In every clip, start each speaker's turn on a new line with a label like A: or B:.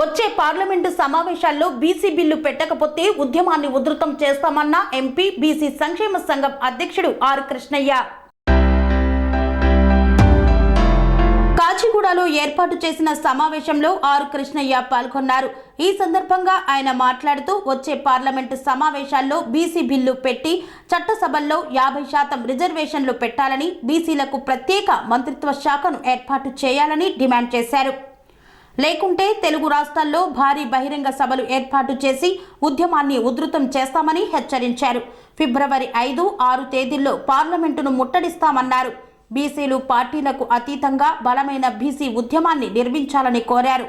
A: వచ్చే పార్లమెంటు సమావేశాల్లో BC bill పెట్టకపోతే ఉద్యమాన్ని ఉధృతం చేస్తామన్న ఎంపీ బీసీ సంక్షేమ సంఘం అధ్యక్షుడు ఆర్ కృష్ణయ్య. కాచిగూడలో ఏర్పాటు చేసిన సమావేశంలో ఆర్ కృష్ణయ్య పాల్గొన్నారు. ఈ సందర్భంగా ఆయన మాట్లాడుతూ వచ్చే పార్లమెంటు సమావేశాల్లో బీసీ బిల్లు పెట్టి చట్టసభల్లో యాభై శాతం రిజర్వేషన్లు పెట్టాలని బీసీలకు ప్రత్యేక మంత్రిత్వ శాఖను ఏర్పాటు చేయాలని డిమాండ్ చేశారు. లేకుంటే తెలుగు రాష్ట్రాల్లో భారీ బహిరంగ సభలు ఏర్పాటు చేసి ఉద్యమాన్ని ఉధృతం చేస్తామని హెచ్చరించారు. ఫిబ్రవరి ఐదు ఆరు తేదీల్లో పార్లమెంటును ముట్టడిస్తామన్నారు. బీసీలు పార్టీలకు అతీతంగా బలమైన బీసీ ఉద్యమాన్ని నిర్మించాలని కోరారు.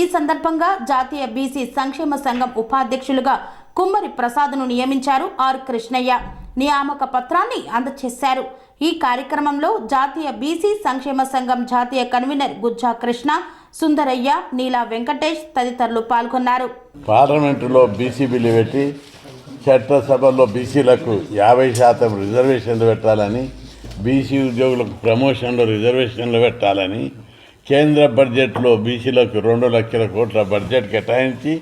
A: ఈ సందర్భంగా జాతీయ బీసీ సంక్షేమ సంఘం ఉపాధ్యక్షులుగా కుమ్మరి ప్రసాద్ను నియమించారు ఆర్ కృష్ణయ్య. నియామక పత్రాన్ని అందజేశారు ఈ కార్యక్రమంలో జాతీయ బీసీ సంక్షేమ సంఘం జాతీయ కన్వీనర్ గుజ్జా కృష్ణ సుందరయ్య నీలా వెంకటేష్ తదితరులు పాల్గొన్నారు.
B: పార్లమెంటులో బీసీ బిల్లు పెట్టి చట్టసభలో బీసీలకు యాభై శాతం రిజర్వేషన్లు పెట్టాలని బీసీ ఉద్యోగులకు ప్రమోషన్లు రిజర్వేషన్లు పెట్టాలని కేంద్ర బడ్జెట్లో బీసీలకు రెండు లక్షల కోట్ల బడ్జెట్ కేటాయించి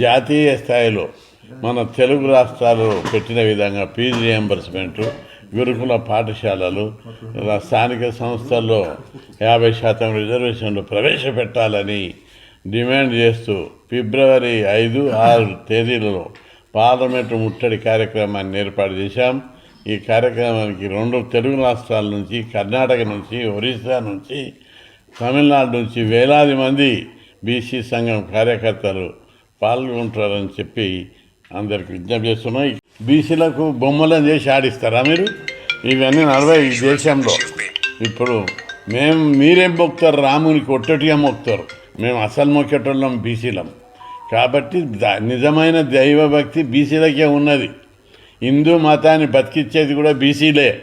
B: జాతీయ స్థాయిలో మన తెలుగు రాష్ట్రాలు పెట్టిన విధంగా ఫీజు రియంబర్స్మెంటు గురుకుల పాఠశాలలు స్థానిక సంస్థల్లో యాభై శాతం రిజర్వేషన్లు ప్రవేశపెట్టాలని డిమాండ్ చేస్తూ ఫిబ్రవరి ఐదు ఆరు తేదీలలో పార్లమెంటు ముట్టడి కార్యక్రమాన్ని ఏర్పాటు చేశాం. ఈ కార్యక్రమానికి రెండు తెలుగు రాష్ట్రాల నుంచి కర్ణాటక నుంచి ఒరిస్సా నుంచి తమిళనాడు నుంచి వేలాది మంది బీసీ సంఘం కార్యకర్తలు పాల్గొంటారని చెప్పి అందరికి విజ్ఞప్తి చేస్తున్నాం. బీసీలకు బొమ్మలను చేసి ఆడిస్తారా మీరు? ఇవన్నీ నలభై ఈ దేశంలో. ఇప్పుడు మేము మీరేం మొక్తారు రామునికి ఒట్టటిగా మొక్తారు మేము అసలు మొక్కేటోళ్ళం బీసీలం. కాబట్టి నిజమైన దైవభక్తి బీసీలకే ఉన్నది. హిందూ మతాన్ని బతికిచ్చేది కూడా బీసీలే.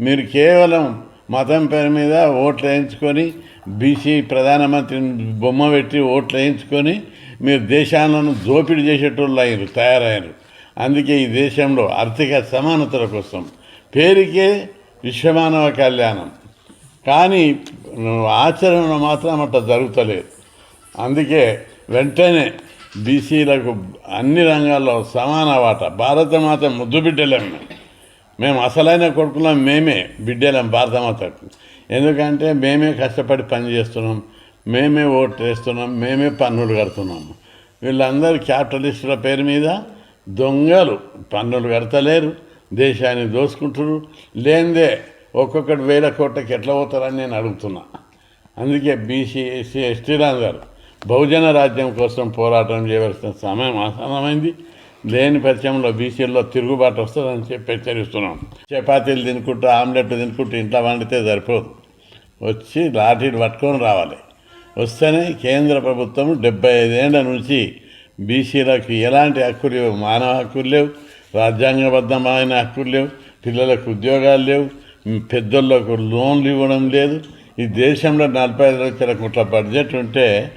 B: మీరు కేవలం మతం పేరు మీద ఓట్లు వేయించుకొని బీసీ ప్రధానమంత్రిని బొమ్మ పెట్టి ఓట్లు వేయించుకొని మీరు దేశాలను దోపిడీ చేసేటోళ్ళు అయ్యారు తయారయ్యారు. అందుకే ఈ దేశంలో ఆర్థిక సమానతల కోసం పేరుకే విశ్వమానవ కళ్యాణం. కానీ ఆచరణలో మాత్రం అట్లా జరుగుతలేదు. అందుకే వెంటనే బీసీలకు అన్ని రంగాల్లో సమాన వాట. భారతమాత ముద్దు బిడ్డలేం మేము. మేము అసలైన కొడుకులం మేమే బిడ్డలం భారతమాతకు ఎందుకంటే మేమే కష్టపడి పని చేస్తున్నాం మేమే ఓటు వేస్తున్నాం మేమే పన్నులు కడుతున్నాము వీళ్ళందరూ క్యాపిటలిస్టుల పేరు మీద దొంగలు పన్నులు కడతలేరు దేశాన్ని దోసుకుంటారు. లేనిదే ఒక్కొక్కటి వేల కోట్లకి ఎట్లా పోతారని నేను అడుగుతున్నా. అందుకే బీసీ ఎస్సీ ఎస్టీలందరూ బహుజన రాజ్యం కోసం పోరాటం చేయవలసిన సమయం ఆసన్నమైంది. లేని పరిచయంలో బీసీల్లో తిరుగుబాటు వస్తుందని చెప్పి హెచ్చరిస్తున్నాం. చపాతీలు తినుకుంటూ ఆమ్లెట్లు తినుకుంటూ ఇంట్లో వండితే సరిపోదు. వచ్చి లాఠీలు పట్టుకొని రావాలి. వస్తేనే కేంద్ర ప్రభుత్వం డెబ్బై ఐదేళ్ళ నుంచి బీసీలకు ఎలాంటి హక్కులు లేవు? మానవ హక్కులు లేవు. రాజ్యాంగబద్ధమైన హక్కులు లేవు. పిల్లలకు ఉద్యోగాలు లేవు. పెద్దోళ్ళకు లోన్లు ఇవ్వడం లేదు. ఈ దేశంలో నలభై ఐదు లక్షల కోట్ల బడ్జెట్ ఉంటే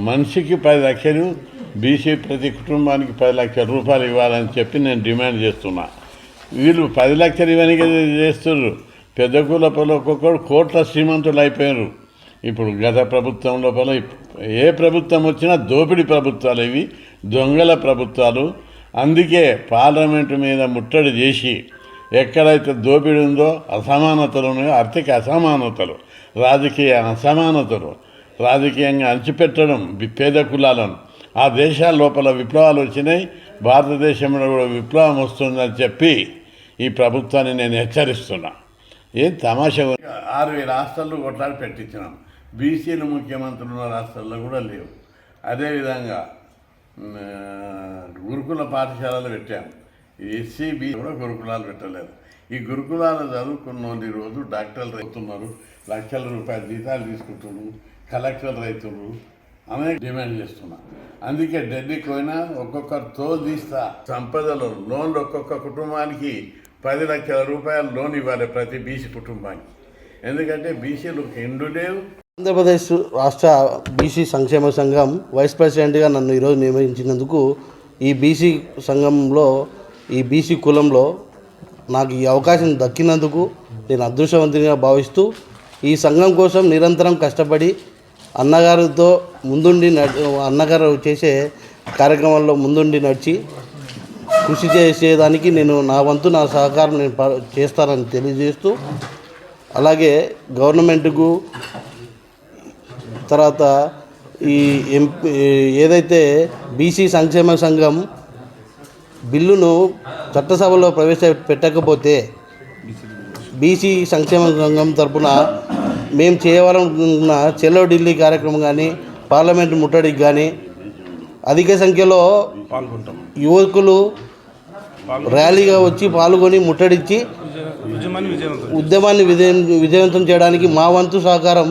B: మనిషికి పది లక్షలు బీసీ ప్రతి కుటుంబానికి పది లక్షల రూపాయలు ఇవ్వాలని చెప్పి నేను డిమాండ్ చేస్తున్నా. వీళ్ళు పది లక్షలు ఇవన్నీ చేస్తున్నారు పెద్ద కులపలు ఒక్కొక్కరు కోట్ల శ్రీమంతులు అయిపోయారు ఇప్పుడు గత ప్రభుత్వం లోపల ఏ ప్రభుత్వం వచ్చినా దోపిడీ ప్రభుత్వాలు ఇవి దొంగల ప్రభుత్వాలు. అందుకే పార్లమెంటు మీద ముట్టడి చేసి ఎక్కడైతే దోపిడీ ఉందో అసమానతలు ఉన్నాయో ఆర్థిక అసమానతలు రాజకీయ అసమానతలు రాజకీయంగా అణచిపెట్టడం పేద కులాలను. ఆ దేశాల లోపల విప్లవాలు వచ్చినాయి భారతదేశంలో కూడా విప్లవం వస్తుందని చెప్పి ఈ ప్రభుత్వాన్ని నేను హెచ్చరిస్తున్నా. ఏం తమాషా ఆరు వేల రాష్ట్రాల్లో కొట్లాడి పెట్టించినాం. బీసీలు ముఖ్యమంత్రులు ఉన్న రాష్ట్రాల్లో కూడా లేవు. అదేవిధంగా గురుకుల పాఠశాలలు పెట్టాము ఎస్సీ బీ కూడా గురుకులాలు పెట్టలేదు. ఈ గురుకులాలు చదువుకున్న రోజు డాక్టర్లు రైతున్నారు లక్షల రూపాయల జీతాలు తీసుకుంటున్నారు కలెక్టర్లు రైతులు అనే డిమాండ్ చేస్తున్నా అందుకే ఢిల్లీకి పోయినా ఒక్కొక్కరు తోలు తీస్తా సంపదలు లోన్లు ఒక్కొక్క కుటుంబానికి పది లక్షల రూపాయలు లోన్ ఇవ్వాలి ప్రతి బీసీ కుటుంబానికి. ఎందుకంటే బీసీలు ఎండు లేవు.
C: ఆంధ్రప్రదేశ్ రాష్ట్ర బీసీ సంక్షేమ సంఘం వైస్ ప్రెసిడెంట్గా నన్ను ఈరోజు నియమించినందుకు ఈ బీసీ సంఘంలో ఈ బీసీ కులంలో నాకు ఈ అవకాశం దక్కినందుకు నేను అదృష్టవంతంగా భావిస్తూ ఈ సంఘం కోసం నిరంతరం కష్టపడి అన్నగారితో ముందుండి నడి అన్నగారు చేసే కార్యక్రమాల్లో ముందుండి నడిచి కృషి చేసేదానికి నేను నా వంతు నా సహకారం నేను ప- చేస్తానని తెలియజేస్తూ అలాగే గవర్నమెంట్కు తర్వాత ఈ ఎంపీ ఏదైతే బీసీ సంక్షేమ సంఘం బిల్లును చట్టసభలో ప్రవేశపెట్టకపోతే బీసీ సంక్షేమ సంఘం తరపున మేము చేయవాలనుకున్న చెలో ఢిల్లీ కార్యక్రమం కానీ పార్లమెంట్ ముట్టడికి కానీ అధిక సంఖ్యలో
D: పాల్గొంటాం.
C: యువకులు ర్యాలీగా వచ్చి పాల్గొని ముట్టడించి
D: ఉద్యమాన్ని విజయవంతం
C: ఉద్యమాన్ని విజయం విజయవంతం చేయడానికి మా వంతు సహకారం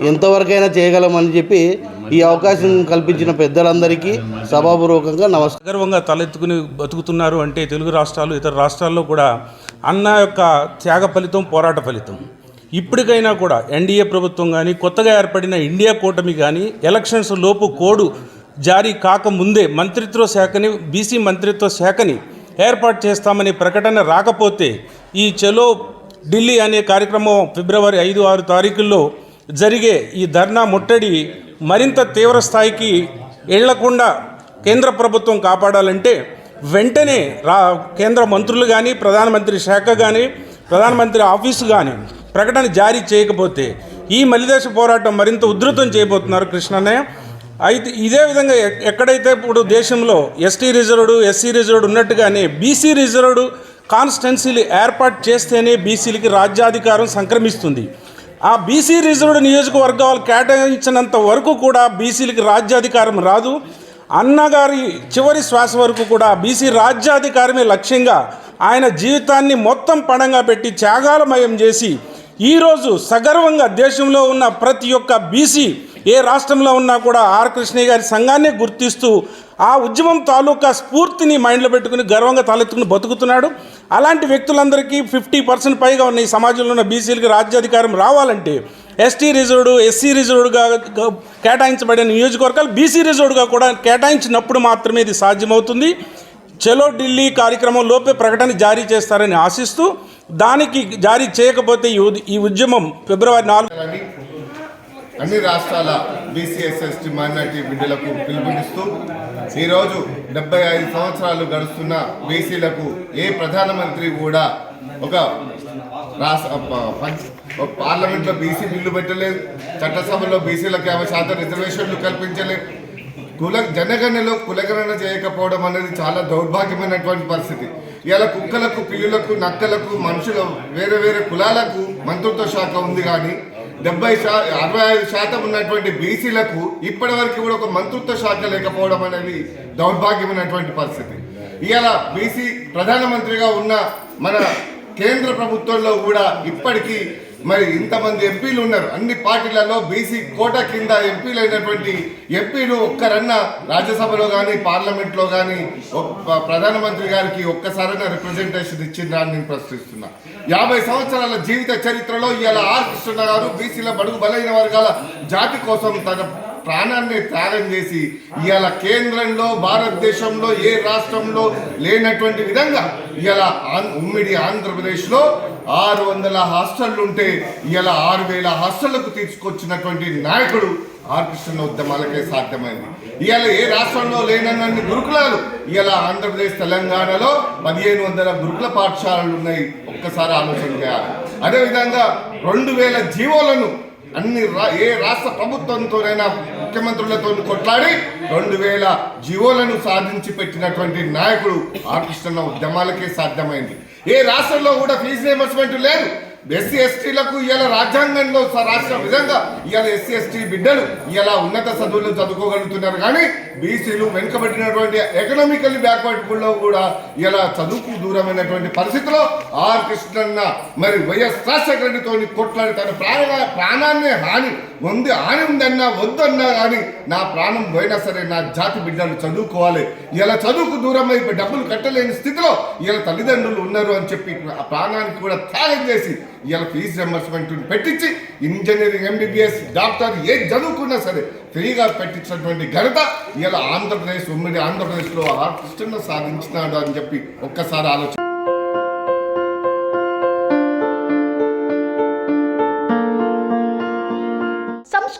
C: ఎంతవరకైనా చేయగలమని చెప్పి ఈ అవకాశం కల్పించిన పెద్దలందరికీ సభాపూర్వకంగా నమస్కారం.
D: గర్వంగా తలెత్తుకుని బతుకుతున్నారు అంటే తెలుగు రాష్ట్రాలు ఇతర రాష్ట్రాల్లో కూడా అన్న యొక్క త్యాగ ఫలితం పోరాట ఫలితం. ఇప్పటికైనా కూడా ఎన్డీఏ ప్రభుత్వం కానీ కొత్తగా ఏర్పడిన ఇండియా కూటమి కానీ ఎలక్షన్స్ లోపు కోడ్ జారీ కాకముందే మంత్రిత్వ శాఖని బీసీ మంత్రిత్వ శాఖని ఏర్పాటు చేస్తామనే ప్రకటన రాకపోతే ఈ చలో ఢిల్లీ అనే కార్యక్రమం ఫిబ్రవరి ఐదు ఆరు తారీఖుల్లో జరిగే ఈ ధర్నా ముట్టడి మరింత తీవ్ర స్థాయికి వెళ్ళకుండా కేంద్ర ప్రభుత్వం కాపాడాలంటే వెంటనే రా కేంద్ర మంత్రులు కానీ ప్రధానమంత్రి శాఖ కానీ ప్రధానమంత్రి ఆఫీసు కానీ ప్రకటన జారీ చేయకపోతే ఈ మలిదేశ పోరాటం మరింత ఉధృతం చేయబోతున్నారు కృష్ణనే అయితే ఇదే విధంగా ఎక్కడైతే ఇప్పుడు దేశంలో ఎస్టీ రిజర్వ్డ్ ఎస్సీ రిజర్వ్డ్ ఉన్నట్టుగానే బీసీ రిజర్వ్డ్ కాన్స్టెన్సీలు ఏర్పాటు చేస్తేనే బీసీలకి రాజ్యాధికారం సంక్రమిస్తుంది. ఆ బీసీ రిజర్వ్డ్ నియోజకవర్గాలు కేటాయించినంత వరకు కూడా బీసీలకి రాజ్యాధికారం రాదు. అన్నగారి చివరి శ్వాస వరకు కూడా బీసీ రాజ్యాధికారమే లక్ష్యంగా ఆయన జీవితాన్ని మొత్తం పణంగా పెట్టి త్యాగాలమయం చేసి ఈరోజు సగర్వంగా దేశంలో ఉన్న ప్రతి ఒక్క బీసీ ఏ రాష్ట్రంలో ఉన్నా కూడా ఆర్ కృష్ణయ్య గారి సంఘాన్ని గుర్తిస్తూ ఆ ఉద్యమం తాలూకా స్ఫూర్తిని మైండ్లో పెట్టుకుని గర్వంగా తలెత్తుకుని బతుకుతున్నాడు. అలాంటి వ్యక్తులందరికీ ఫిఫ్టీ పర్సెంట్ పైగా ఉన్న ఈ సమాజంలో ఉన్న బీసీలకి రాజ్యాధికారం రావాలంటే ఎస్టీ రిజర్వ్డ్ ఎస్సీ రిజర్వ్డ్గా కేటాయించబడిన నియోజకవర్గాలు బీసీ రిజర్వ్డ్గా కూడా కేటాయించినప్పుడు మాత్రమే ఇది సాధ్యమవుతుంది. చలో ఢిల్లీ కార్యక్రమం లోపే ప్రకటన జారీ చేస్తారని ఆశిస్తూ దానికి జారీ చేయకపోతే ఈ ఉద్- ఈ ఉద్యమం ఫిబ్రవరి నాలుగు
E: అన్ని రాష్ట్రాల బీసీఎస్ఎస్టీ మైనార్టీ బిడ్డలకు పిలుపునిస్తూ ఈరోజు డెబ్బై ఐదు సంవత్సరాలు గడుస్తున్న బీసీలకు ఏ ప్రధానమంత్రి కూడా ఒక రాష్ట్ర పార్లమెంట్లో బీసీ బిల్లు పెట్టలేదు చట్టసభలో బీసీలకు యాభై శాతం రిజర్వేషన్లు కల్పించలేదు. కుల జనగణనలో కులగణన చేయకపోవడం అనేది చాలా దౌర్భాగ్యమైనటువంటి పరిస్థితి. ఇలా కుక్కలకు పిల్లులకు నక్కలకు మనుషుల వేరే వేరే కులాలకు మంత్రిత్వ శాఖ ఉంది కానీ డెబ్బై శా అరవై ఐదు శాతం ఉన్నటువంటి బీసీలకు ఇప్పటి వరకు కూడా ఒక మంత్రిత్వ శాఖ లేకపోవడం అనేది దౌర్భాగ్యమైనటువంటి పరిస్థితి. ఇవాళ బీసీ ప్రధానమంత్రిగా ఉన్న మన కేంద్ర ప్రభుత్వంలో కూడా ఇప్పటికీ మరి ఇంతమంది ఎంపీలు ఉన్నారు. అన్ని పార్టీలలో బీసీ కోట కింద ఎంపీలు అయినటువంటి ఎంపీలు ఒక్కరన్నా రాజ్యసభలో కానీ పార్లమెంట్లో కానీ ప్రధానమంత్రి గారికి ఒక్కసారైనా రిప్రజెంటేషన్ ఇచ్చిందా అని నేను ప్రశ్నిస్తున్నా. యాభై సంవత్సరాల జీవిత చరిత్రలో ఇవాళ ఆర్ కృష్ణ గారు బీసీల బడుగు బలైన వర్గాల జాతి కోసం తన ప్రాణాన్ని త్యాగం చేసి ఇవాళ కేంద్రంలో భారతదేశంలో ఏ రాష్ట్రంలో లేనటువంటి విధంగా ఇవాళ ఆం- ఉమ్మిడి ఆంధ్రప్రదేశ్లో ఆరు వందల హాస్టళ్ళు ఉంటే ఇవాళ ఆరు వేల హాస్టళ్ళకు తీసుకొచ్చినటువంటి నాయకుడు ఆర్ ఉద్యమాలకే సాధ్యమైంది. ఇవాళ ఏ రాష్ట్రంలో లేనన్ని గురుకులాలు ఇవాళ ఆంధ్రప్రదేశ్ తెలంగాణలో పదిహేను వందల గురుకుల పాఠశాలలు ఉన్నాయి. ఒక్కసారి ఆలోచన చేయాలి. అదేవిధంగా రెండు వేల జీవోలను అన్ని రా ఏ రాష్ట్ర ప్రభుత్వంతోనైనా ముఖ్యమంత్రులతో కొట్లాడి రెండు వేల జీవోలను సాధించి పెట్టినటువంటి నాయకుడు ఆర్ ఉద్యమాలకే సాధ్యమైంది. ఏ రాష్ట్రంలో కూడా ఫీజు రియంబర్స్మెంట్ లేదు. ఎస్సీ ఎస్టీలకు ఇలా రాజ్యాంగంలో స- రాష్ట్ర విధంగా ఇవాళ ఎస్సీ ఎస్టీ బిడ్డలు ఇలా ఉన్నత చదువులు చదువుకోగలుగుతున్నారు. కానీ బీసీలు వెనుకబడినటువంటి ఎకనామికల్ బ్యాక్వర్డ్లో కూడా ఇలా చదువుకు దూరమైనటువంటి పరిస్థితిలో ఆర్ కృష్ణన్న మరి వైఎస్ రాజశేఖర రెడ్డితో కొట్లాడి తన ప్రాణ ప్రాణాన్ని హాని ఉంది హాని ఉందన్నా వద్దన్నా కానీ నా ప్రాణం పోయినా సరే నా జాతి బిడ్డలు చదువుకోవాలి. ఇలా చదువుకు దూరం అయిపోయి డబ్బులు కట్టలేని స్థితిలో ఇలా తల్లిదండ్రులు ఉన్నారు అని చెప్పి ఆ ప్రాణానికి కూడా త్యాగం చేసి ఇవాళ ఫీజు రింబర్స్మెంట్ పెట్టించి ఇంజనీరింగ్ ఎంబీబీఎస్ డాక్టర్ ఏ చదువుకున్నా సరే ఫ్రీగా పెట్టించినటువంటి ఘనత ఇవాళ ఆంధ్రప్రదేశ్ ఉమ్మడి ఆంధ్రప్రదేశ్లో ఆ కృష్ణ సాధించినాడు అని చెప్పి ఒక్కసారి ఆలోచన